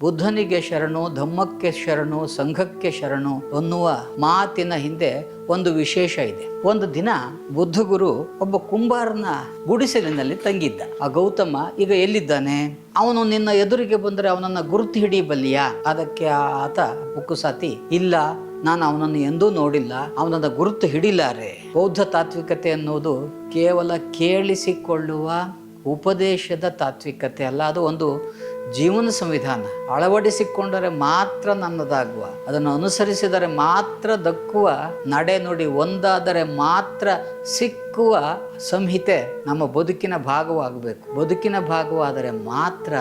ಬುದ್ಧನಿಗೆ ಶರಣು, ಧಮ್ಮಕ್ಕೆ ಶರಣು, ಸಂಘಕ್ಕೆ ಶರಣು ಅನ್ನುವ ಮಾತಿನ ಹಿಂದೆ ಒಂದು ವಿಶೇಷ ಇದೆ. ಒಂದು ದಿನ ಬುದ್ಧ ಗುರು ಒಬ್ಬ ಕುಂಬಾರನ ಗುಡಿಸಲಿನಲ್ಲಿ ತಂಗಿದ್ದ. ಆ ಗೌತಮ ಈಗ ಎಲ್ಲಿದ್ದಾನೆ? ಅವನು ನಿನ್ನ ಎದುರಿಗೆ ಬಂದರೆ ಅವನನ್ನ ಗುರುತು ಹಿಡಿಯಬಲ್ಲಿಯಾ? ಅದಕ್ಕೆ ಆತ ಉಕ್ಕುಸಾತಿ, ಇಲ್ಲ, ನಾನು ಅವನನ್ನು ಎಂದೂ ನೋಡಿಲ್ಲ, ಅವನನ್ನ ಗುರುತು ಹಿಡಿಲಾರೆ. ಬೌದ್ಧ ತಾತ್ವಿಕತೆ ಅನ್ನೋದು ಕೇವಲ ಕೇಳಿಸಿಕೊಳ್ಳುವ ಉಪದೇಶದ ತಾತ್ವಿಕತೆ ಅಲ್ಲ, ಅದು ಒಂದು ಜೀವನ ಸಂವಿಧಾನ ಅಳವಡಿಸಿಕೊಂಡರೆ ಮಾತ್ರ ನನ್ನದಾಗುವ, ಅದನ್ನು ಅನುಸರಿಸಿದರೆ ಮಾತ್ರ ದಕ್ಕುವ, ನಡೆ ನುಡಿ ಒಂದಾದರೆ ಮಾತ್ರ ಸಿಕ್ಕುವ ಸಂಹಿತೆ ನಮ್ಮ ಬದುಕಿನ ಭಾಗವಾಗಬೇಕು. ಬದುಕಿನ ಭಾಗವಾದರೆ ಮಾತ್ರ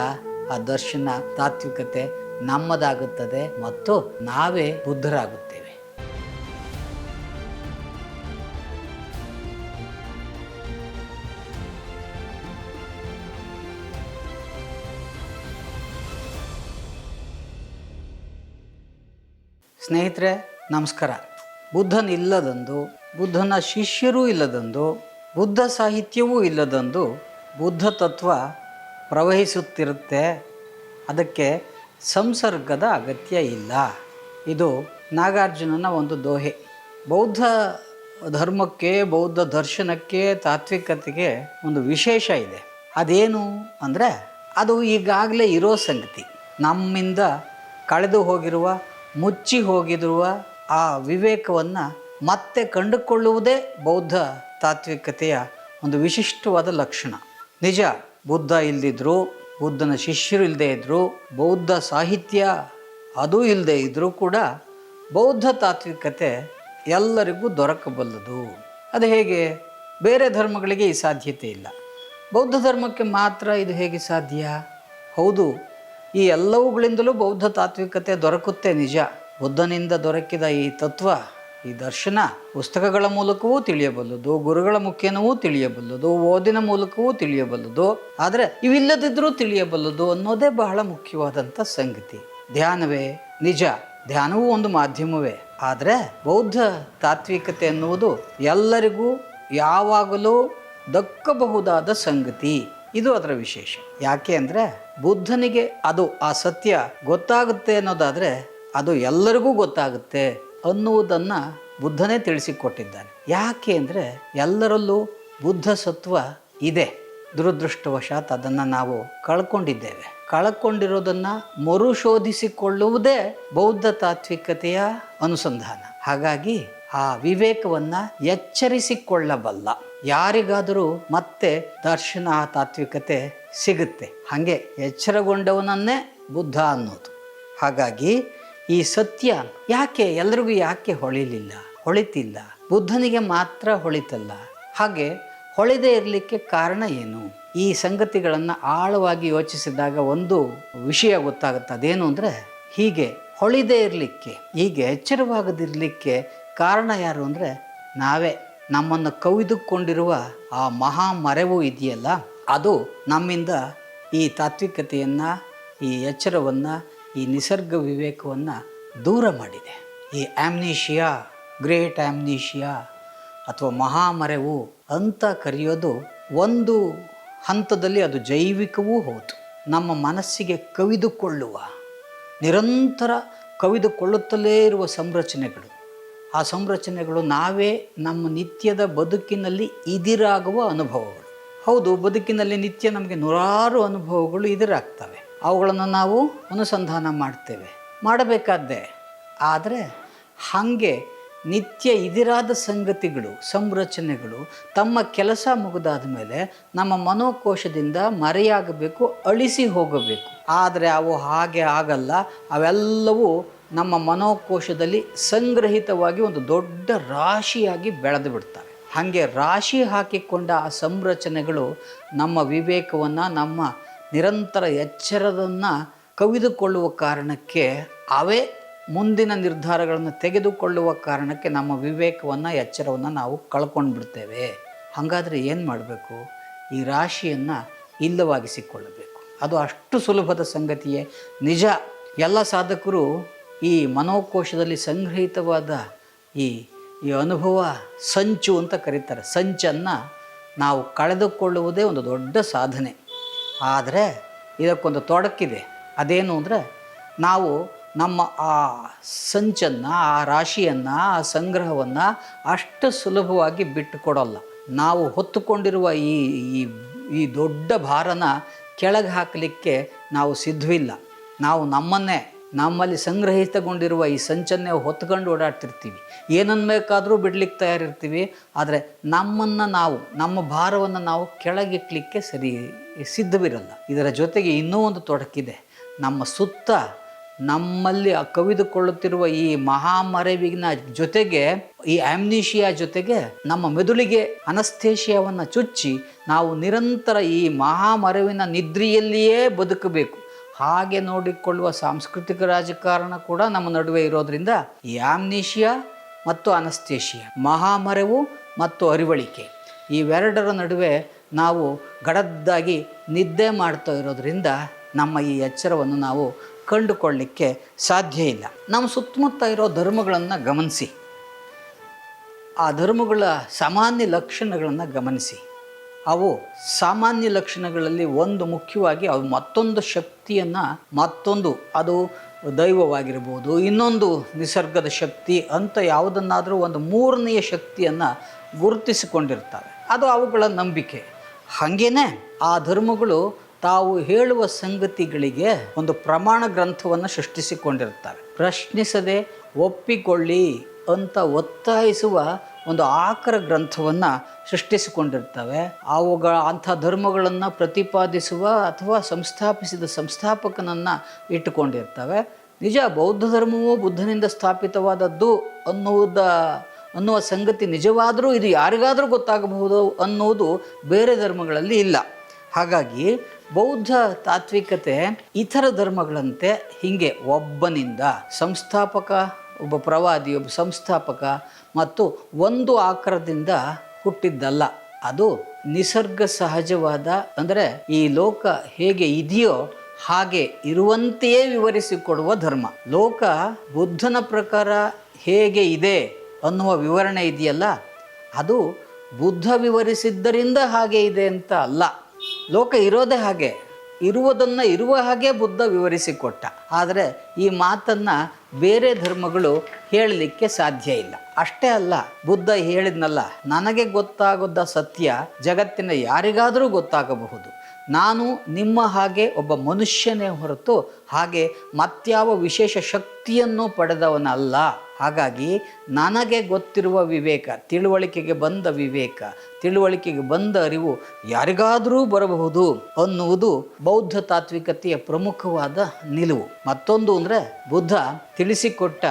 ಆ ದರ್ಶನ ತಾತ್ವಿಕತೆ ನಮ್ಮದಾಗುತ್ತದೆ ಮತ್ತು ನಾವೇ ಬುದ್ಧರಾಗುತ್ತೇವೆ. ಸ್ನೇಹಿತರೆ, ನಮಸ್ಕಾರ. ಬುದ್ಧನ ಇಲ್ಲದಂದು, ಬುದ್ಧನ ಶಿಷ್ಯರೂ ಇಲ್ಲದಂದು, ಬುದ್ಧ ಸಾಹಿತ್ಯವೂ ಇಲ್ಲದಂದು ಬುದ್ಧ ತತ್ವ ಪ್ರವಹಿಸುತ್ತಿರುತ್ತೆ. ಅದಕ್ಕೆ ಸಂಸರ್ಗದ ಅಗತ್ಯ ಇಲ್ಲ. ಇದು ನಾಗಾರ್ಜುನನ ಒಂದು ದೋಹೆ. ಬೌದ್ಧ ಧರ್ಮಕ್ಕೆ, ಬೌದ್ಧ ದರ್ಶನಕ್ಕೆ, ತಾತ್ವಿಕತೆಗೆ ಒಂದು ವಿಶೇಷ ಇದೆ. ಅದೇನು ಅಂದರೆ ಅದು ಈಗಾಗಲೇ ಇರೋ ಸಂಗತಿ. ನಮ್ಮಿಂದ ಕಳೆದು ಹೋಗಿರುವ ಮುಚ್ಚಿ ಹೋಗಿರುವ ಆ ವಿವೇಕವನ್ನು ಮತ್ತೆ ಕಂಡುಕೊಳ್ಳುವುದೇ ಬೌದ್ಧ ತಾತ್ವಿಕತೆಯ ಒಂದು ವಿಶಿಷ್ಟವಾದ ಲಕ್ಷಣ. ನಿಜ, ಬುದ್ಧ ಇಲ್ದಿದ್ರು, ಬುದ್ಧನ ಶಿಷ್ಯರು ಇಲ್ಲದೆ ಇದ್ದರು ಬೌದ್ಧ ಸಾಹಿತ್ಯ ಅದು ಇಲ್ಲದೆ ಇದ್ದರೂ ಕೂಡ ಬೌದ್ಧ ತಾತ್ವಿಕತೆ ಎಲ್ಲರಿಗೂ ದೊರಕಬಲ್ಲದು. ಅದು ಹೇಗೆ? ಬೇರೆ ಧರ್ಮಗಳಿಗೆ ಈ ಸಾಧ್ಯತೆ ಇಲ್ಲ. ಬೌದ್ಧ ಧರ್ಮಕ್ಕೆ ಮಾತ್ರ ಇದು ಹೇಗೆ ಸಾಧ್ಯ? ಹೌದು ಈ ಎಲ್ಲವುಗಳಿಂದಲೂ ಬೌದ್ಧ ತಾತ್ವಿಕತೆ ದೊರಕುತ್ತೆ ನಿಜ. ಬುದ್ಧನಿಂದ ದೊರಕಿದ ಈ ತತ್ವ, ಈ ದರ್ಶನ ಪುಸ್ತಕಗಳ ಮೂಲಕವೂ ತಿಳಿಯಬಲ್ಲದು, ಗುರುಗಳ ಮುಖೇನವೂ ತಿಳಿಯಬಲ್ಲದು, ಓದಿನ ಮೂಲಕವೂ ತಿಳಿಯಬಲ್ಲದು, ಆದರೆ ಇವಿಲ್ಲದಿದ್ದರೂ ತಿಳಿಯಬಲ್ಲದು ಅನ್ನೋದೇ ಬಹಳ ಮುಖ್ಯವಾದಂಥ ಸಂಗತಿ. ಧ್ಯಾನವೇ ನಿಜ, ಧ್ಯಾನವೂ ಒಂದು ಮಾಧ್ಯಮವೇ. ಆದರೆ ಬೌದ್ಧ ತಾತ್ವಿಕತೆ ಎನ್ನುವುದು ಎಲ್ಲರಿಗೂ ಯಾವಾಗಲೂ ದಕ್ಕಬಹುದಾದ ಸಂಗತಿ. ಇದು ಅದರ ವಿಶೇಷ. ಯಾಕೆ ಅಂದರೆ ಬುದ್ಧನಿಗೆ ಅದು ಆ ಸತ್ಯ ಗೊತ್ತಾಗುತ್ತೆ ಅನ್ನೋದಾದರೆ ಅದು ಎಲ್ಲರಿಗೂ ಗೊತ್ತಾಗುತ್ತೆ ಅನ್ನುವುದನ್ನು ಬುದ್ಧನೇ ತಿಳಿಸಿಕೊಟ್ಟಿದ್ದಾನೆ. ಯಾಕೆ ಅಂದರೆ ಎಲ್ಲರಲ್ಲೂ ಬುದ್ಧ ಸತ್ವ ಇದೆ. ದುರದೃಷ್ಟವಶಾತ್ ಅದನ್ನು ನಾವು ಕಳ್ಕೊಂಡಿದ್ದೇವೆ. ಕಳ್ಕೊಂಡಿರೋದನ್ನು ಮರುಶೋಧಿಸಿಕೊಳ್ಳುವುದೇ ಬೌದ್ಧ ತಾತ್ವಿಕತೆಯ ಅನುಸಂಧಾನ. ಹಾಗಾಗಿ ಆ ವಿವೇಕವನ್ನು ಎಚ್ಚರಿಸಿಕೊಳ್ಳಬಲ್ಲ. ಯಾರಿಗಾದರೂ ಮತ್ತೆ ದರ್ಶನ ತಾತ್ವಿಕತೆ ಸಿಗುತ್ತೆ. ಹಾಗೆ ಎಚ್ಚರಗೊಂಡವನನ್ನೇ ಬುದ್ಧ ಅನ್ನೋದು. ಹಾಗಾಗಿ ಈ ಸತ್ಯ ಯಾಕೆ ಎಲ್ರಿಗೂ ಯಾಕೆ ಹೊಳಿಲಿಲ್ಲ? ಹೊಳಿತಿಲ್ಲ. ಬುದ್ಧನಿಗೆ ಮಾತ್ರ ಹೊಳಿತಲ್ಲ. ಹಾಗೆ ಹೊಳೆದೇ ಇರಲಿಕ್ಕೆ ಕಾರಣ ಏನು? ಈ ಸಂಗತಿಗಳನ್ನು ಆಳವಾಗಿ ಯೋಚಿಸಿದಾಗ ಒಂದು ವಿಷಯ ಗೊತ್ತಾಗುತ್ತೆ. ಅದೇನು ಅಂದರೆ ಹೀಗೆ ಹೊಳಿದೇ ಇರಲಿಕ್ಕೆ, ಹೀಗೆ ಎಚ್ಚರವಾಗದಿರಲಿಕ್ಕೆ ಕಾರಣ ಯಾರು ಅಂದರೆ ನಾವೇ. ನಮ್ಮನ್ನು ಕವಿದುಕೊಂಡಿರುವ ಆ ಮಹಾ ಮರೆವು ಇದೆಯಲ್ಲ? ಅದು ನಮ್ಮಿಂದ ಈ ತಾತ್ವಿಕತೆಯನ್ನು, ಈ ಎಚ್ಚರವನ್ನು, ಈ ನಿಸರ್ಗ ವಿವೇಕವನ್ನು ದೂರ ಮಾಡಿದೆ. ಈ ಆಮ್ನೀಷಿಯಾ, ಗ್ರೇಟ್ ಆಮ್ನೀಷಿಯಾ ಅಥವಾ ಮಹಾಮರೆವು ಅಂತ ಕರೆಯೋದು ಒಂದು ಹಂತದಲ್ಲಿ ಅದು ಜೈವಿಕವೂ ಹೌದು. ನಮ್ಮ ಮನಸ್ಸಿಗೆ ಕವಿದುಕೊಳ್ಳುವ, ನಿರಂತರ ಕವಿದುಕೊಳ್ಳುತ್ತಲೇ ಇರುವ ಸಂರಚನೆಗಳು. ಆ ಸಂರಚನೆಗಳು ನಾವೇ ನಮ್ಮ ನಿತ್ಯದ ಬದುಕಿನಲ್ಲಿ ಇದಿರಾಗುವ ಅನುಭವಗಳು. ಹೌದು, ಬದುಕಿನಲ್ಲಿ ನಿತ್ಯ ನಮಗೆ ನೂರಾರು ಅನುಭವಗಳು ಇದಿರಾಗ್ತವೆ. ಅವುಗಳನ್ನು ನಾವು ಅನುಸಂಧಾನ ಮಾಡ್ತೇವೆ. ಮಾಡಬೇಕಾದ್ದೇ. ಆದರೆ ಹಾಗೆ ನಿತ್ಯ ಇದಿರಾದ ಸಂಗತಿಗಳು, ಸಂರಚನೆಗಳು ತಮ್ಮ ಕೆಲಸ ಮುಗಿದಾದ ಮೇಲೆ ನಮ್ಮ ಮನೋಕೋಶದಿಂದ ಮರೆಯಾಗಬೇಕು, ಅಳಿಸಿ ಹೋಗಬೇಕು. ಆದರೆ ಅವು ಹಾಗೆ ಆಗಲ್ಲ. ಅವೆಲ್ಲವೂ ನಮ್ಮ ಮನೋಕೋಶದಲ್ಲಿ ಸಂಗ್ರಹಿತವಾಗಿ ಒಂದು ದೊಡ್ಡ ರಾಶಿಯಾಗಿ ಬೆಳೆದು ಬಿಡ್ತವೆ ಹಾಗೆ ರಾಶಿ ಹಾಕಿಕೊಂಡ ಆ ಸಂರಚನೆಗಳು ನಮ್ಮ ವಿವೇಕವನ್ನು, ನಮ್ಮ ನಿರಂತರ ಎಚ್ಚರದನ್ನು ಕವಿದುಕೊಳ್ಳುವ ಕಾರಣಕ್ಕೆ, ಅವೇ ಮುಂದಿನ ನಿರ್ಧಾರಗಳನ್ನು ತೆಗೆದುಕೊಳ್ಳುವ ಕಾರಣಕ್ಕೆ ನಮ್ಮ ವಿವೇಕವನ್ನು, ಎಚ್ಚರವನ್ನು ನಾವು ಕಳ್ಕೊಂಡು ಬಿಡ್ತೇವೆ. ಹಾಗಾದರೆ ಏನು ಮಾಡಬೇಕು? ಈ ರಾಶಿಯನ್ನು ಇಲ್ಲವಾಗಿಸಿಕೊಳ್ಳಬೇಕು. ಅದು ಅಷ್ಟು ಸುಲಭದ ಸಂಗತಿಯೇ. ನಿಜ, ಎಲ್ಲ ಸಾಧಕರು ಈ ಮನೋಕೋಶದಲ್ಲಿ ಸಂಗ್ರಹಿತವಾದ ಈ ಈ ಅನುಭವ ಸಂಚು ಅಂತ ಕರೀತಾರೆ. ಸಂಚನ್ನು ನಾವು ಕಳೆದುಕೊಳ್ಳುವುದೇ ಒಂದು ದೊಡ್ಡ ಸಾಧನೆ. ಆದರೆ ಇದಕ್ಕೊಂದು ತೊಡಕಿದೆ. ಅದೇನು ಅಂದರೆ ನಾವು ನಮ್ಮ ಆ ಸಂಚನ್ನು, ಆ ರಾಶಿಯನ್ನು, ಆ ಸಂಗ್ರಹವನ್ನು ಅಷ್ಟು ಸುಲಭವಾಗಿ ಬಿಟ್ಟು ಕೊಡೋಲ್ಲ ನಾವು ಹೊತ್ತುಕೊಂಡಿರುವ ಈ ಈ ಈ ದೊಡ್ಡ ಭಾರನ ಕೆಳಗೆ ಹಾಕಲಿಕ್ಕೆ ನಾವು ಸಿದ್ಧವಿಲ್ಲ. ನಾವು ನಮ್ಮನ್ನೇ ನಮ್ಮಲ್ಲಿ ಸಂಗ್ರಹಿತಗೊಂಡಿರುವ ಈ ಸಂಚನ್ನೇ ಹೊತ್ಕೊಂಡು ಓಡಾಡ್ತಿರ್ತೀವಿ. ಏನನ್ನು ಬೇಕಾದರೂ ಬಿಡ್ಲಿಕ್ಕೆ ತಯಾರಿರ್ತೀವಿ. ಆದರೆ ನಮ್ಮನ್ನು ನಾವು, ನಮ್ಮ ಭಾರವನ್ನು ನಾವು ಕೆಳಗಿಟ್ಲಿಕ್ಕೆ ಸರಿ ಸಿದ್ಧವಿರಲ್ಲ. ಇದರ ಜೊತೆಗೆ ಇನ್ನೂ ಒಂದು ತೊಡಕಿದೆ. ನಮ್ಮ ಸುತ್ತ ನಮ್ಮಲ್ಲಿ ಕವಿದುಕೊಳ್ಳುತ್ತಿರುವ ಈ ಮಹಾಮರೆವಿನ ಜೊತೆಗೆ, ಈ ಆಮ್ನೀಷಿಯಾ ಜೊತೆಗೆ ನಮ್ಮ ಮೆದುಳಿಗೆ ಅನಸ್ಥೇಷಿಯಾವನ್ನು ಚುಚ್ಚಿ ನಾವು ನಿರಂತರ ಈ ಮಹಾಮರವಿನ ನಿದ್ರೆಯಲ್ಲಿಯೇ ಬದುಕಬೇಕು. ಹಾಗೆ ನೋಡಿಕೊಳ್ಳುವ ಸಾಂಸ್ಕೃತಿಕ ರಾಜಕಾರಣ ಕೂಡ ನಮ್ಮ ನಡುವೆ ಇರೋದ್ರಿಂದ ಈ ಆಮ್ನೀಷಿಯಾ ಮತ್ತು ಅನಸ್ತೇಷಿಯಾ, ಮಹಾಮರೆವು ಮತ್ತು ಅರಿವಳಿಕೆ ಇವೆರಡರ ನಡುವೆ ನಾವು ಗಡದ್ದಾಗಿ ನಿದ್ದೆ ಮಾಡ್ತಾ ಇರೋದ್ರಿಂದ ನಮ್ಮ ಈ ಎಚ್ಚರವನ್ನು ನಾವು ಕಂಡುಕೊಳ್ಳಲಿಕ್ಕೆ ಸಾಧ್ಯ ಇಲ್ಲ. ನಮ್ಮ ಸುತ್ತಮುತ್ತ ಇರೋ ಧರ್ಮಗಳನ್ನು ಗಮನಿಸಿ. ಆ ಧರ್ಮಗಳ ಸಾಮಾನ್ಯ ಲಕ್ಷಣಗಳನ್ನು ಗಮನಿಸಿ. ಅವು ಸಾಮಾನ್ಯ ಲಕ್ಷಣಗಳಲ್ಲಿ ಒಂದು ಮುಖ್ಯವಾಗಿ ಅವು ಮತ್ತೊಂದು ಶಕ್ತಿಯನ್ನು ಮತ್ತೊಂದು ಅದು ದೈವವಾಗಿರ್ಬೋದು, ಇನ್ನೊಂದು ನಿಸರ್ಗದ ಶಕ್ತಿ ಅಂತ ಯಾವುದನ್ನಾದರೂ ಒಂದು ಮೂರನೆಯ ಶಕ್ತಿಯನ್ನು ಗುರುತಿಸಿಕೊಂಡಿರ್ತವೆ ಅದು ಅವುಗಳ ನಂಬಿಕೆ. ಹಾಗೇನೆ ಆ ಧರ್ಮಗಳು ತಾವು ಹೇಳುವ ಸಂಗತಿಗಳಿಗೆ ಒಂದು ಪ್ರಮಾಣ ಗ್ರಂಥವನ್ನು ಸೃಷ್ಟಿಸಿಕೊಂಡಿರ್ತವೆ ಪ್ರಶ್ನಿಸದೆ ಒಪ್ಪಿಕೊಳ್ಳಿ ಅಂತ ಒತ್ತಾಯಿಸುವ ಒಂದು ಆಕರ ಗ್ರಂಥವನ್ನು ಸೃಷ್ಟಿಸಿಕೊಂಡಿರ್ತವೆ. ಅವುಗಳ ಅಂಥ ಧರ್ಮಗಳನ್ನು ಪ್ರತಿಪಾದಿಸುವ ಅಥವಾ ಸಂಸ್ಥಾಪಿಸಿದ ಸಂಸ್ಥಾಪಕನನ್ನು ಇಟ್ಟುಕೊಂಡಿರ್ತವೆ. ನಿಜ ಬೌದ್ಧ ಧರ್ಮವು ಬುದ್ಧನಿಂದ ಸ್ಥಾಪಿತವಾದದ್ದು ಅನ್ನುವುದ, ಅನ್ನುವ ಸಂಗತಿ ನಿಜವಾದರೂ ಇದು ಯಾರಿಗಾದರೂ ಗೊತ್ತಾಗಬಹುದು ಅನ್ನುವುದು ಬೇರೆ ಧರ್ಮಗಳಲ್ಲಿ ಇಲ್ಲ. ಹಾಗಾಗಿ ಬೌದ್ಧ ತಾತ್ವಿಕತೆ ಇತರ ಧರ್ಮಗಳಂತೆ ಹೀಗೆ ಒಬ್ಬನಿಂದ ಸಂಸ್ಥಾಪಕ, ಒಬ್ಬ ಪ್ರವಾದಿ ಒಬ್ಬ ಸಂಸ್ಥಾಪಕ ಮತ್ತು ಒಂದು ಆಕಾರದಿಂದ ಹುಟ್ಟಿದ್ದಲ್ಲ ಅದು ನಿಸರ್ಗ ಸಹಜವಾದ, ಅಂದರೆ ಈ ಲೋಕ ಹೇಗೆ ಇದೆಯೋ ಹಾಗೆ ಇರುವಂತೆಯೇ ವಿವರಿಸಿಕೊಡುವ ಧರ್ಮ. ಲೋಕ ಬುದ್ಧನ ಪ್ರಕಾರ ಹೇಗೆ ಇದೆ ಅನ್ನುವ ವಿವರಣೆ ಇದೆಯಲ್ಲ? ಅದು ಬುದ್ಧ ವಿವರಿಸಿದ್ದರಿಂದ ಹಾಗೆ ಇದೆ ಅಂತ ಅಲ್ಲ. ಲೋಕ ಇರೋದೇ ಹಾಗೆ. ಇರುವುದನ್ನು ಇರುವ ಹಾಗೆ ಬುದ್ಧ ವಿವರಿಸಿಕೊಟ್ಟ. ಆದರೆ ಈ ಮಾತನ್ನು ಬೇರೆ ಧರ್ಮಗಳು ಹೇಳಲಿಕ್ಕೆ ಸಾಧ್ಯ ಇಲ್ಲ. ಅಷ್ಟೇ ಅಲ್ಲ, ಬುದ್ಧ ಹೇಳಿದ್ನಲ್ಲ, ನನಗೆ ಗೊತ್ತಾಗದ ಸತ್ಯ ಜಗತ್ತಿನ ಯಾರಿಗಾದರೂ ಗೊತ್ತಾಗಬಹುದು. ನಾನು ನಿಮ್ಮ ಹಾಗೆ ಒಬ್ಬ ಮನುಷ್ಯನೇ ಹೊರತು ಹಾಗೆ ಮತ್ಯಾವ ವಿಶೇಷ ಶಕ್ತಿಯನ್ನು ಪಡೆದವನಲ್ಲ. ಹಾಗಾಗಿ ನನಗೆ ಗೊತ್ತಿರುವ ವಿವೇಕ, ತಿಳುವಳಿಕೆಗೆ ಬಂದ ವಿವೇಕ, ತಿಳುವಳಿಕೆಗೆ ಬಂದ ಅರಿವು ಯಾರಿಗಾದರೂ ಬರಬಹುದು ಅನ್ನುವುದು ಬೌದ್ಧ ತಾತ್ವಿಕತೆಯ ಪ್ರಮುಖವಾದ ನಿಲುವು. ಮತ್ತೊಂದು ಅಂದರೆ ಬುದ್ಧ ತಿಳಿಸಿಕೊಟ್ಟ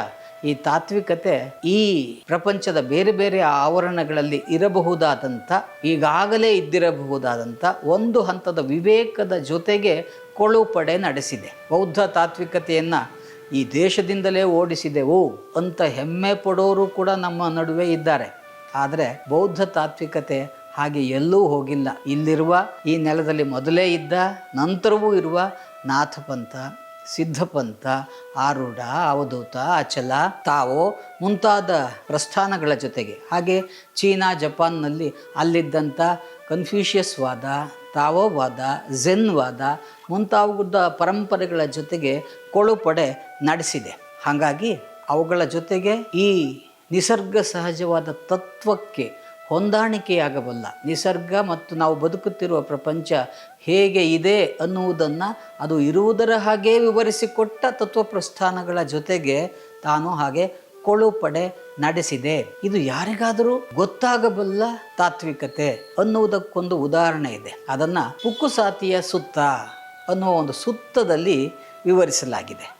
ಈ ತಾತ್ವಿಕತೆ ಈ ಪ್ರಪಂಚದ ಬೇರೆ ಬೇರೆ ಆವರಣಗಳಲ್ಲಿ ಇರಬಹುದಾದಂಥ, ಈಗಾಗಲೇ ಇದ್ದಿರಬಹುದಾದಂಥ ಒಂದು ಹಂತದ ವಿವೇಕದ ಜೊತೆಗೆ ಕೊಳುಪಡೆ ನಡೆಸಿದೆ. ಬೌದ್ಧ ತಾತ್ವಿಕತೆಯನ್ನು ಈ ದೇಶದಿಂದಲೇ ಓಡಿಸಿದೆವು ಅಂತ ಹೆಮ್ಮೆ ಪಡೋರು ಕೂಡ ನಮ್ಮ ನಡುವೆ ಇದ್ದಾರೆ. ಆದರೆ ಬೌದ್ಧ ತಾತ್ವಿಕತೆ ಹಾಗೆ ಎಲ್ಲೂ ಹೋಗಿಲ್ಲ. ಇಲ್ಲಿರುವ, ಈ ನೆಲದಲ್ಲಿ ಮೊದಲೇ ಇದ್ದ, ನಂತರವೂ ಇರುವ ನಾಥಪಂಥ ಸಿದ್ಧಪಂಥ, ಆರೂಢ, ಅವಧೂತ, ಅಚಲ, ತಾವೋ ಮುಂತಾದ ಪ್ರಸ್ಥಾನಗಳ ಜೊತೆಗೆ. ಹಾಗೆ ಚೀನಾ, ಜಪಾನ್ನಲ್ಲಿ ಅಲ್ಲಿದ್ದಂಥ ಕನ್ಫ್ಯೂಷಿಯಸ್ವಾದ ತಾವೋವಾದ ಝೆನ್ವಾದ ಮುಂತಾದ ಪರಂಪರೆಗಳ ಜೊತೆಗೆ ಕೊಳುಪಡೆ ನಡೆಸಿದೆ. ಹಾಗಾಗಿ ಅವುಗಳ ಜೊತೆಗೆ ಈ ನಿಸರ್ಗ ಸಹಜವಾದ ತತ್ವಕ್ಕೆ ಹೊಂದಾಣಿಕೆಯಾಗಬಲ್ಲ. ನಿಸರ್ಗ ಮತ್ತು ನಾವು ಬದುಕುತ್ತಿರುವ ಪ್ರಪಂಚ ಹೇಗೆ ಇದೆ ಅನ್ನುವುದನ್ನು ಅದು ಇರುವುದರ ಹಾಗೆ ವಿವರಿಸಿಕೊಟ್ಟ ತತ್ವಪ್ರಸ್ಥಾನಗಳ ಜೊತೆಗೆ ತಾನು ಹಾಗೆ ಕೊಳುಪಡೆ ನಡೆಸಿದೆ. ಇದು ಯಾರಿಗಾದರೂ ಗೊತ್ತಾಗಬಲ್ಲ ತಾತ್ವಿಕತೆ ಅನ್ನುವುದಕ್ಕೊಂದು ಉದಾಹರಣೆ ಇದೆ. ಅದನ್ನು ಉಕ್ಕುಸಾತಿಯ ಸುತ್ತ ಅನ್ನುವ ಒಂದು ಸುತ್ತದಲ್ಲಿ ವಿವರಿಸಲಾಗಿದೆ.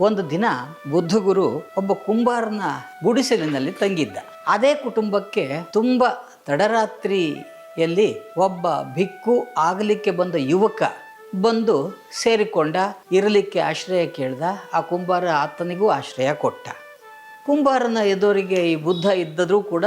ಒಂದು ದಿನ ಬುದ್ಧಗುರು ಒಬ್ಬ ಕುಂಬಾರನ ಗುಡಿಸಲಿನಲ್ಲಿ ತಂಗಿದ್ದ. ಅದೇ ಕುಟುಂಬಕ್ಕೆ ತುಂಬ ತಡರಾತ್ರಿಯಲ್ಲಿ ಒಬ್ಬ ಭಿಕ್ಕು ಆಗಲಿಕ್ಕೆ ಬಂದ ಯುವಕ ಬಂದು ಸೇರಿಕೊಂಡ, ಇರಲಿಕ್ಕೆ ಆಶ್ರಯ ಕೇಳ್ದ, ಆ ಕುಂಬಾರ ಆತನಿಗೂ ಆಶ್ರಯ ಕೊಟ್ಟ. ಕುಂಬಾರನ ಎದುರಿಗೆ ಈ ಬುದ್ಧ ಇದ್ದರೂ ಕೂಡ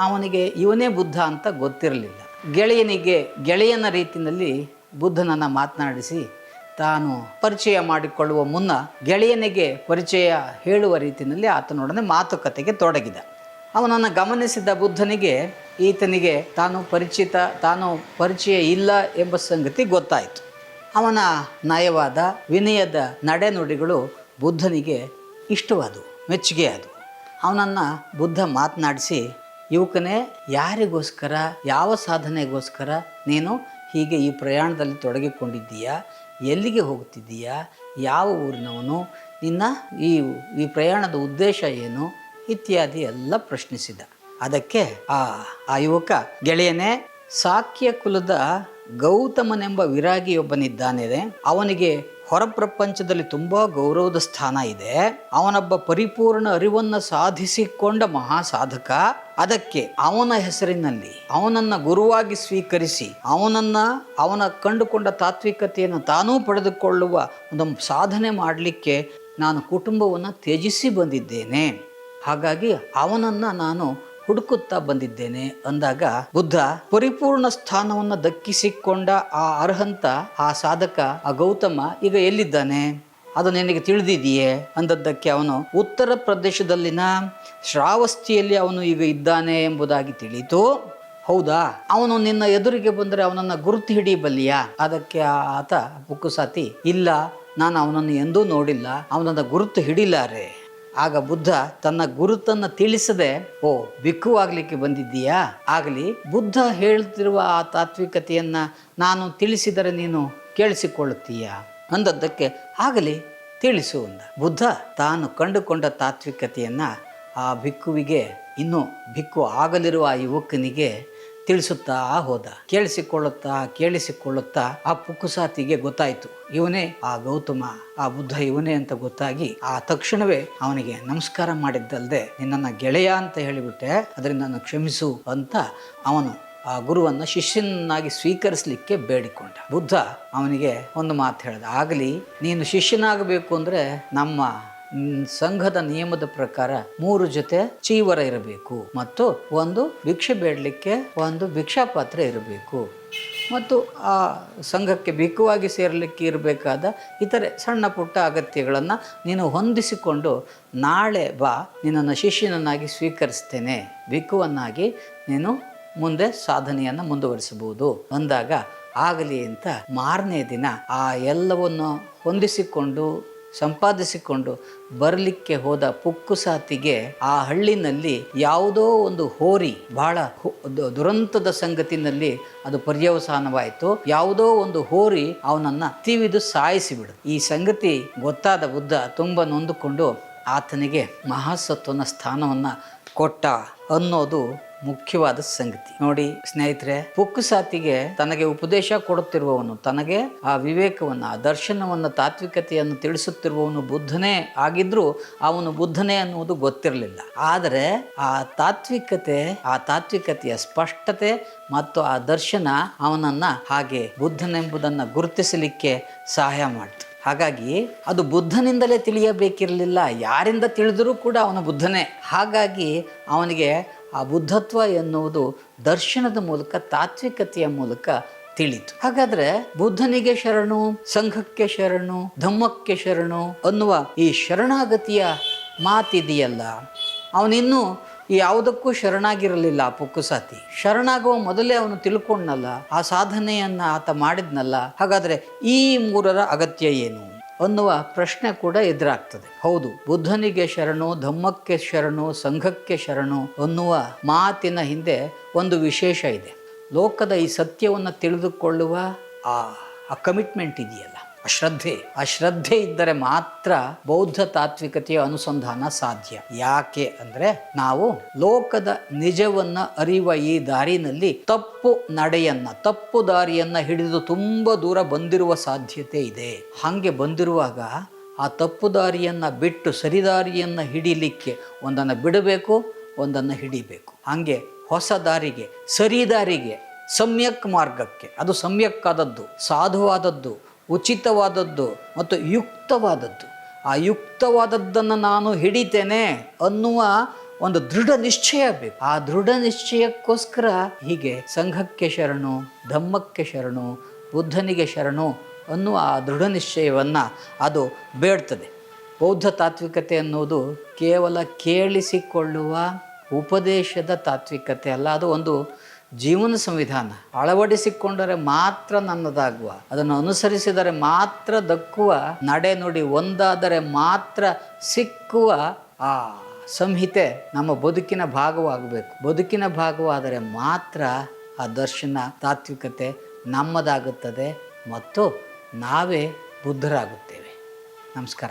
ಅವನಿಗೆ ಇವನೇ ಬುದ್ಧ ಅಂತ ಗೊತ್ತಿರಲಿಲ್ಲ. ಗೆಳೆಯನಿಗೆ, ಗೆಳೆಯನ ರೀತಿಯಲ್ಲಿ ಬುದ್ಧನನ್ನು ಮಾತನಾಡಿಸಿ, ತಾನು ಪರಿಚಯ ಮಾಡಿಕೊಳ್ಳುವ ಮುನ್ನ ಗೆಳೆಯನಿಗೆ ಪರಿಚಯ ಹೇಳುವ ರೀತಿಯಲ್ಲಿ ಆತನೊಡನೆ ಮಾತುಕತೆಗೆ ತೊಡಗಿದ. ಅವನನ್ನು ಗಮನಿಸಿದ ಬುದ್ಧನಿಗೆ ಈತನಿಗೆ ತಾನು ಪರಿಚಿತ, ತಾನು ಪರಿಚಯ ಇಲ್ಲ ಎಂಬ ಸಂಗತಿ ಗೊತ್ತಾಯಿತು. ಅವನ ನಯವಾದ, ವಿನಯದ ನಡೆನುಡಿಗಳು ಬುದ್ಧನಿಗೆ ಇಷ್ಟವಾದವು ಮೆಚ್ಚುಗೆ ಅದು ಅವನನ್ನು ಬುದ್ಧ ಮಾತನಾಡಿಸಿ, ಯುವಕನೇ, ಯಾರಿಗೋಸ್ಕರ, ಯಾವ ಸಾಧನೆಗೋಸ್ಕರ ನೀನು ಹೀಗೆ ಈ ಪ್ರಯಾಣದಲ್ಲಿ ತೊಡಗಿಕೊಂಡಿದ್ದೀಯಾ? ಎಲ್ಲಿಗೆ ಹೋಗುತ್ತಿದ್ದೀಯಾ? ಯಾವ ಊರಿನವನು? ನಿನ್ನ ಈ ಈ ಪ್ರಯಾಣದ ಉದ್ದೇಶ ಏನು? ಇತ್ಯಾದಿ ಎಲ್ಲ ಪ್ರಶ್ನಿಸಿದ. ಅದಕ್ಕೆ ಆ ಆ ಯುವಕ, ಗೆಳೆಯನೇ, ಸಾಕ್ಯ ಕುಲದ ಗೌತಮನೆಂಬ ವಿರಾಗಿಯೊಬ್ಬನಿದ್ದಾನೆ ಅವನಿಗೆ ಹೊರ ಪ್ರಪಂಚದಲ್ಲಿ ತುಂಬ ಗೌರವದ ಸ್ಥಾನ ಇದೆ. ಅವನೊಬ್ಬ ಪರಿಪೂರ್ಣ ಅರಿವನ್ನು ಸಾಧಿಸಿಕೊಂಡ ಮಹಾ ಸಾಧಕ ಅದಕ್ಕೆ ಅವನ ಹೆಸರಿನಲ್ಲಿ ಅವನನ್ನ ಗುರುವಾಗಿ ಸ್ವೀಕರಿಸಿ, ಅವನನ್ನ, ಅವನ ಕಂಡುಕೊಂಡ ತಾತ್ವಿಕತೆಯನ್ನು ತಾನೂ ಪಡೆದುಕೊಳ್ಳುವ ಒಂದು ಸಾಧನೆ ಮಾಡಲಿಕ್ಕೆ ನಾನು ಕುಟುಂಬವನ್ನು ತ್ಯಜಿಸಿ ಬಂದಿದ್ದೇನೆ. ಹಾಗಾಗಿ ಅವನನ್ನ ನಾನು ಹುಡುಕುತ್ತಾ ಬಂದಿದ್ದೇನೆ ಅಂದಾಗ ಬುದ್ಧ ಪರಿಪೂರ್ಣ ಸ್ಥಾನವನ್ನು ದಕ್ಕಿಸಿಕೊಂಡ ಆ ಅರ್ಹಂತ, ಆ ಸಾಧಕ, ಆ ಗೌತಮ ಈಗ ಎಲ್ಲಿದ್ದಾನೆ? ಅದು ನಿನಗೆ ತಿಳಿದಿದೆಯೇ? ಅಂದದ್ದಕ್ಕೆ ಅವನು ಉತ್ತರ ಪ್ರದೇಶದಲ್ಲಿನ ಶ್ರಾವಸ್ತಿಯಲ್ಲಿ ಅವನು ಈಗ ಇದ್ದಾನೆ ಎಂಬುದಾಗಿ ತಿಳಿಯಿತು. ಹೌದಾ? ಅವನು ನಿನ್ನ ಎದುರಿಗೆ ಬಂದರೆ ಅವನನ್ನು ಗುರುತು ಹಿಡಿಯಬಲ್ಲಿಯಾ? ಅದಕ್ಕೆ ಆತ ಆತ ಪುಕ್ಕುಸಾತಿ ಇಲ್ಲ, ನಾನು ಅವನನ್ನು ಎಂದೂ ನೋಡಿಲ್ಲ, ಅವನನ್ನು ಗುರುತು ಹಿಡಿಲಾರೆ. ಆಗ ಬುದ್ಧ ತನ್ನ ಗುರುತನ್ನು ತಿಳಿಸದೆ, ಓ ಬಿಕ್ಕುವಾಗಲಿಕ್ಕೆ ಬಂದಿದ್ದೀಯಾ? ಆಗಲಿ, ಬುದ್ಧ ಹೇಳ್ತಿರುವ ಆ ತಾತ್ವಿಕತೆಯನ್ನು ನಾನು ತಿಳಿಸಿದರೆ ನೀನು ಕೇಳಿಸಿಕೊಳ್ಳುತ್ತೀಯಾ? ಅಂದದ್ದಕ್ಕೆ, ಆಗಲಿ, ತಿಳಿಸು ಬುದ್ಧ ತಾನು ಕಂಡುಕೊಂಡ ತಾತ್ವಿಕತೆಯನ್ನು ಆ ಭಿಕ್ಕುವಿಗೆ, ಇನ್ನೂ ಭಿಕ್ಕು ಆಗಲಿರುವ ಆ ಯುವಕನಿಗೆ ತಿಳಿಸುತ್ತಾ ಹೋದ. ಕೇಳಿಸಿಕೊಳ್ಳುತ್ತಾ ಕೇಳಿಸಿಕೊಳ್ಳುತ್ತಾ ಆ ಪುಕ್ಕುಸಾತಿಗೆ ಗೊತ್ತಾಯಿತು. ಇವನೇ ಆ ಗೌತಮ, ಆ ಬುದ್ಧ ಇವನೇ ಅಂತ ಗೊತ್ತಾಗಿ ಆ ತಕ್ಷಣವೇ ಅವನಿಗೆ ನಮಸ್ಕಾರ ಮಾಡಿದ್ದಲ್ಲದೆ ನಿನ್ನನ್ನು ಗೆಳೆಯ ಅಂತ ಹೇಳಿಬಿಟ್ಟೆ. ಅದರಿಂದ ನಾನು ಕ್ಷಮಿಸು ಅಂತ ಅವನು ಆ ಗುರುವನ್ನು ಶಿಷ್ಯನಾಗಿ ಸ್ವೀಕರಿಸಲಿಕ್ಕೆ ಬೇಡಿಕೊಂಡ. ಬುದ್ಧ ಅವನಿಗೆ ಒಂದು ಮಾತು ಹೇಳ್ದ, ಆಗಲಿ, ನೀನು ಶಿಷ್ಯನಾಗಬೇಕು ಅಂದರೆ ನಮ್ಮ ಸಂಘದ ನಿಯಮದ ಪ್ರಕಾರ ಮೂರು ಜೊತೆ ಚೀವರ ಇರಬೇಕು. ಮತ್ತು ಒಂದು ಭಿಕ್ಷೆ ಬೇಡಲಿಕ್ಕೆ ಒಂದು ಭಿಕ್ಷಾ ಪಾತ್ರ ಇರಬೇಕು. ಮತ್ತು ಆ ಸಂಘಕ್ಕೆ ಬಿಕ್ಕುವಾಗಿ ಸೇರಲಿಕ್ಕೆ ಇರಬೇಕಾದ ಇತರೆ ಸಣ್ಣ ಪುಟ್ಟ ಅಗತ್ಯಗಳನ್ನು ನೀನು ಹೊಂದಿಸಿಕೊಂಡು ನಾಳೆ ಬಾ, ನಿನ್ನನ್ನು ಶಿಷ್ಯನನ್ನಾಗಿ ಸ್ವೀಕರಿಸ್ತೇನೆ. ಭಿಕ್ಕುವನ್ನಾಗಿ ನೀನು ಮುಂದೆ ಸಾಧನೆಯನ್ನು ಮುಂದುವರಿಸಬಹುದು. ಅಂದಾಗ ಆಗಲಿ ಅಂತ ಮಾರನೇ ದಿನ ಆ ಎಲ್ಲವನ್ನು ಹೊಂದಿಸಿಕೊಂಡು ಸಂಪಾದಿಸಿಕೊಂಡು ಬರಲಿಕ್ಕೆ ಹೋದ ಪುಕ್ಕುಸಾತಿಗೆ ಆ ಹಳ್ಳಿನಲ್ಲಿ ಯಾವುದೋ ಒಂದು ಹೋರಿ ಬಹಳ ದುರಂತದ ಸಂಗತಿನಲ್ಲಿ ಅದು ಪರ್ಯವಸಾನವಾಯಿತು. ಯಾವುದೋ ಒಂದು ಹೋರಿ ಅವನನ್ನು ತಿವಿದು ಸಾಯಿಸಿಬಿಡು. ಈ ಸಂಗತಿ ಗೊತ್ತಾದ ಬುದ್ಧ ತುಂಬ ನೊಂದುಕೊಂಡು ಆತನಿಗೆ ಮಹಾಸತ್ವನ ಸ್ಥಾನವನ್ನು ಕೊಟ್ಟ ಅನ್ನೋದು ಮುಖ್ಯವಾದ ಸಂಗತಿ. ನೋಡಿ ಸ್ನೇಹಿತರೆ ಪುಕ್ಕುಸಾತಿಗೆ ತನಗೆ ಉಪದೇಶ ಕೊಡುತ್ತಿರುವವನು, ತನಗೆ ಆ ವಿವೇಕವನ್ನು, ಆ ದರ್ಶನವನ್ನು, ತಾತ್ವಿಕತೆಯನ್ನು ತಿಳಿಸುತ್ತಿರುವವನು ಬುದ್ಧನೇ ಆಗಿದ್ರೂ ಅವನು ಬುದ್ಧನೇ ಅನ್ನುವುದು ಗೊತ್ತಿರಲಿಲ್ಲ. ಆದರೆ ಆ ತಾತ್ವಿಕತೆ, ಆ ತಾತ್ವಿಕತೆಯ ಸ್ಪಷ್ಟತೆ ಮತ್ತು ಆ ದರ್ಶನ ಅವನನ್ನ ಹಾಗೆ ಬುದ್ಧನೆಂಬುದನ್ನು ಗುರುತಿಸಲಿಕ್ಕೆ ಸಹಾಯ ಮಾಡ್ತು. ಹಾಗಾಗಿ ಅದು ಬುದ್ಧನಿಂದಲೇ ತಿಳಿಯಬೇಕಿರಲಿಲ್ಲ, ಯಾರಿಂದ ತಿಳಿದರೂ ಕೂಡ ಅವನು ಬುದ್ಧನೇ. ಹಾಗಾಗಿ ಅವನಿಗೆ ಆ ಬುದ್ಧತ್ವ ಎನ್ನುವುದು ದರ್ಶನದ ಮೂಲಕ, ತಾತ್ವಿಕತೆಯ ಮೂಲಕ ತಿಳಿತು. ಹಾಗಾದ್ರೆ ಬುದ್ಧನಿಗೆ ಶರಣು, ಸಂಘಕ್ಕೆ ಶರಣು, ಧಮ್ಮಕ್ಕೆ ಶರಣು ಅನ್ನುವ ಈ ಶರಣಾಗತಿಯ ಮಾತಿದೆಯಲ್ಲ. ಅವನಿನ್ನೂ ಯಾವುದಕ್ಕೂ ಶರಣಾಗಿರಲಿಲ್ಲ ಆ ಪುಕ್ಕುಸಾತಿ. ಶರಣಾಗುವ ಮೊದಲೇ ಅವನು ತಿಳ್ಕೊಂಡ್ನಲ್ಲ, ಆ ಸಾಧನೆಯನ್ನ ಆತ ಮಾಡಿದ್ನಲ್ಲ. ಹಾಗಾದ್ರೆ ಈ ಮೂರರ ಅಗತ್ಯ ಏನು? ಅನ್ನುವ ಪ್ರಶ್ನೆ ಕೂಡ ಎದುರಾಗ್ತದೆ. ಹೌದು, ಬುದ್ಧನಿಗೆ ಶರಣು, ಧಮ್ಮಕ್ಕೆ ಶರಣು, ಸಂಘಕ್ಕೆ ಶರಣು ಅನ್ನುವ ಮಾತಿನ ಹಿಂದೆ ಒಂದು ವಿಶೇಷ ಇದೆ. ಲೋಕದ ಈ ಸತ್ಯವನ್ನು ತಿಳಿದುಕೊಳ್ಳುವ ಆ ಕಮಿಟ್ಮೆಂಟ್ ಇದೆಯಲ್ಲ. ಅಶ್ರದ್ಧೆ. ಆ ಶ್ರದ್ಧೆ ಇದ್ದರೆ ಮಾತ್ರ ಬೌದ್ಧ ತಾತ್ವಿಕತೆಯ ಅನುಸಂಧಾನ ಸಾಧ್ಯ. ಯಾಕೆ ಅಂದ್ರೆ ನಾವು ಲೋಕದ ನಿಜವನ್ನ ಅರಿಯುವ ಈ ದಾರಿನಲ್ಲಿ ತಪ್ಪು ನಡೆಯನ್ನ, ತಪ್ಪು ದಾರಿಯನ್ನ ಹಿಡಿದು ತುಂಬ ದೂರ ಬಂದಿರುವ ಸಾಧ್ಯತೆ ಇದೆ. ಹಾಗೆ ಬಂದಿರುವಾಗ ಆ ತಪ್ಪು ದಾರಿಯನ್ನ ಬಿಟ್ಟು ಸರಿದಾರಿಯನ್ನ ಹಿಡಿಲಿಕ್ಕೆ ಒಂದನ್ನು ಬಿಡಬೇಕು, ಒಂದನ್ನು ಹಿಡಿಬೇಕು. ಹಾಗೆ ಹೊಸ ದಾರಿಗೆ, ಸರಿ ದಾರಿಗೆ, ಸಮ್ಯಕ್ ಮಾರ್ಗಕ್ಕೆ. ಅದು ಸಮ್ಯಕ್ಕಾದದ್ದು ಸಾಧುವಾದದ್ದು ಉಚಿತವಾದದ್ದು ಮತ್ತು ಯುಕ್ತವಾದದ್ದು. ಆ ಯುಕ್ತವಾದದ್ದನ್ನು ನಾನು ಹಿಡಿತೇನೆ ಅನ್ನುವ ಒಂದು ದೃಢ ನಿಶ್ಚಯ ಬೇಕು. ಆ ದೃಢ ನಿಶ್ಚಯಕ್ಕೋಸ್ಕರ ಹೀಗೆ ಸಂಘಕ್ಕೆ ಶರಣು, ಧಮ್ಮಕ್ಕೆ ಶರಣು, ಬುದ್ಧನಿಗೆ ಶರಣು ಅನ್ನುವ ಆ ದೃಢ ನಿಶ್ಚಯವನ್ನು ಅದು ಬೇಡ್ತದೆ. ಬೌದ್ಧ ತಾತ್ವಿಕತೆ ಅನ್ನೋದು ಕೇವಲ ಕೇಳಿಸಿಕೊಳ್ಳುವ ಉಪದೇಶದ ತಾತ್ವಿಕತೆ ಅಲ್ಲ, ಅದು ಒಂದು ಜೀವನ ಸಂವಿಧಾನ ಅಳವಡಿಸಿಕೊಂಡರೆ ಮಾತ್ರ ನನ್ನದಾಗುವ, ಅದನ್ನು ಅನುಸರಿಸಿದರೆ ಮಾತ್ರ ದಕ್ಕುವ, ನಡೆ ನುಡಿ ಒಂದಾದರೆ ಮಾತ್ರ ಸಿಕ್ಕುವ ಆ ಸಂಹಿತೆ ನಮ್ಮ ಬದುಕಿನ ಭಾಗವಾಗಬೇಕು. ಬದುಕಿನ ಭಾಗವಾದರೆ ಮಾತ್ರ ಆ ದರ್ಶನ, ತಾತ್ವಿಕತೆ ನಮ್ಮದಾಗುತ್ತದೆ ಮತ್ತು ನಾವೇ ಬುದ್ಧರಾಗುತ್ತೇವೆ. ನಮಸ್ಕಾರ.